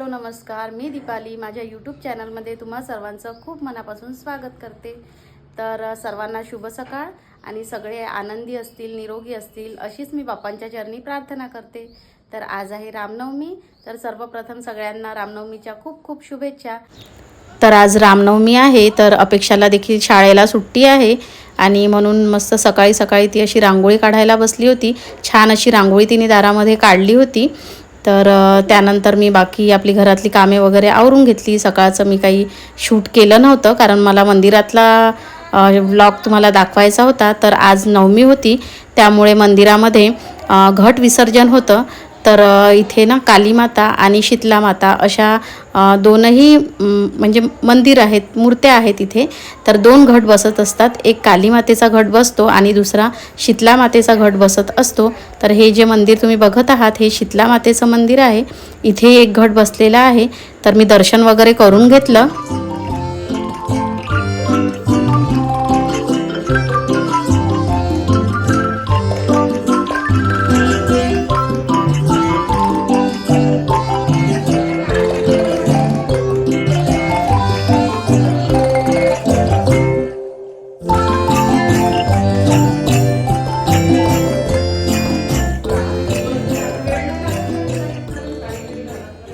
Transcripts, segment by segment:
Hello नमस्कार. मी दीपाली. माझ्या YouTube चॅनलमध्ये तुम्हा सर्वांचं खूप मनापासून स्वागत करते. तर सर्वांना शुभ सकाळ आणि सगळे आनंदी असतील निरोगी असतील अशीच मी बाप्पांच्या चरणी प्रार्थना करते. तर आज आहे रामनवमी. तर सर्वप्रथम सगळ्यांना रामनवमीच्या खूप खूप शुभेच्छा. तर आज रामनवमी आहे. तर अपेक्षाला देखील शाळेला सुट्टी आहे आणि म्हणून मस्त सकाळी सकाळी ती अशी रांगोळी काढायला बसली होती. छान अशी रांगोळी तिने दारामध्ये काढली होती. तर त्यानंतर मी बाकी आपली घरातली कामे वगैरे आवरून घेतली. सकाळचं मी काही शूट केलं नव्हतं कारण मला मंदिरातला ब्लॉग तुम्हाला दाखवायचा होता. तर आज नवमी होती. त्यामुळे मंदिरामध्ये घट विसर्जन होतं. तर इथे ना कालीमाता आणि शीतला माता अशा दोनही म्हणजे मंदिर आहेत मूर्त्या आहेत इथे. तर दोन घट बसत असतात. एक कालीमातेचा घट बसतो आणि दुसरा शीतला मातेचा घट बसत असतो. तर हे जे मंदिर तुम्ही बघत आहात हे शीतला मातेचं मंदिर आहे. इथे एक घट बसलेला आहे. तर मी दर्शन वगैरे करून घेतलं.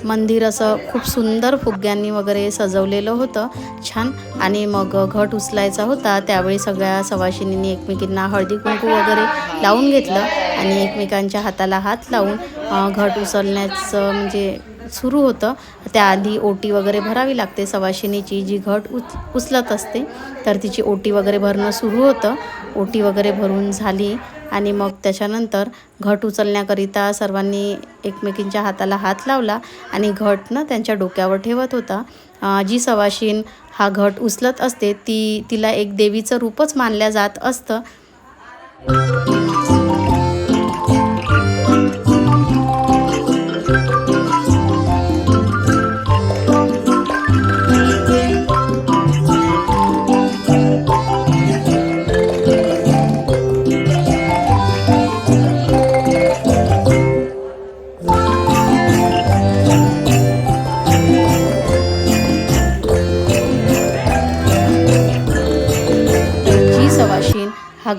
मंदिर असं खूप सुंदर फुग्यांनी वगैरे सजवलेलं होतं. छान. आणि मग घट उचलायचा होता. त्यावेळी सगळ्या सवाशिनींनी एकमेकींना हळदी कुंकू वगैरे लावून घेतलं आणि एकमेकांच्या हाताला हात लावून घट उचलण्याचं म्हणजे सुरू होतं. त्याआधी ओटी वगैरे भरावी लागते. सवाशिनीची जी घट उच उचलत असते तर तिची ओटी वगैरे भरणं सुरू होतं. ओटी वगैरे भरून झाली आणि मग त्याच्यानंतर घट उचलण्याकरिता सर्वांनी एकमेकींच्या हाताला हात लावला आणि घट ना त्यांच्या डोक्यावर ठेवत होता. जी सवाशीन हा घट उचलत असते ती तिला एक देवीचं रूपच मानल्या जात असतं.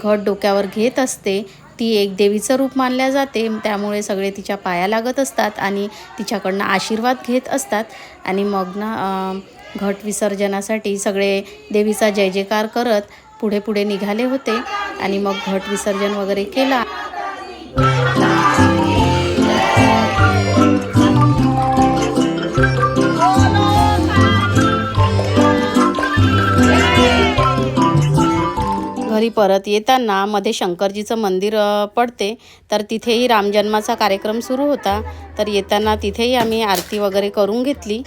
घट डोक्यावर घेत असते. ती एक देवीचं रूप मानल्या जाते. त्यामुळे सगळे तिच्या पाया लागत असतात आणि तिच्याकडनं आशीर्वाद घेत असतात. आणि मग ना घट विसर्जनासाठी सगळे देवीचा जय जयकार करत पुढे पुढे निघाले होते. आणि मग घट विसर्जन वगैरे केला. घरी परत येताना मध्ये शंकरजीचं मंदिर पडते. तर तिथेही रामजन्माचा कार्यक्रम सुरू होता. तर येताना तिथेही आम्ही आरती वगैरे करून घेतली.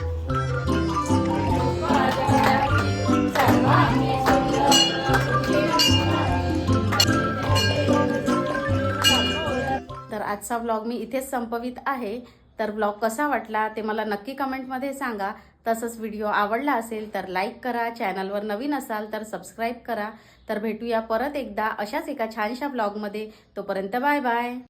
तर आजचा व्लॉग मी इथेच संपवित आहे. तर व्लॉग कसा वाटला ते मला नक्की कमेंटमध्ये सांगा. तसंच व्हिडिओ आवडला असेल तर लाईक करा चॅनलवर नवीन असाल तर सबस्क्राईब करा. तर भेटूया परत एकदा अशाच एका छानशा ब्लॉगमध्ये. तोपर्यंत बाय बाय.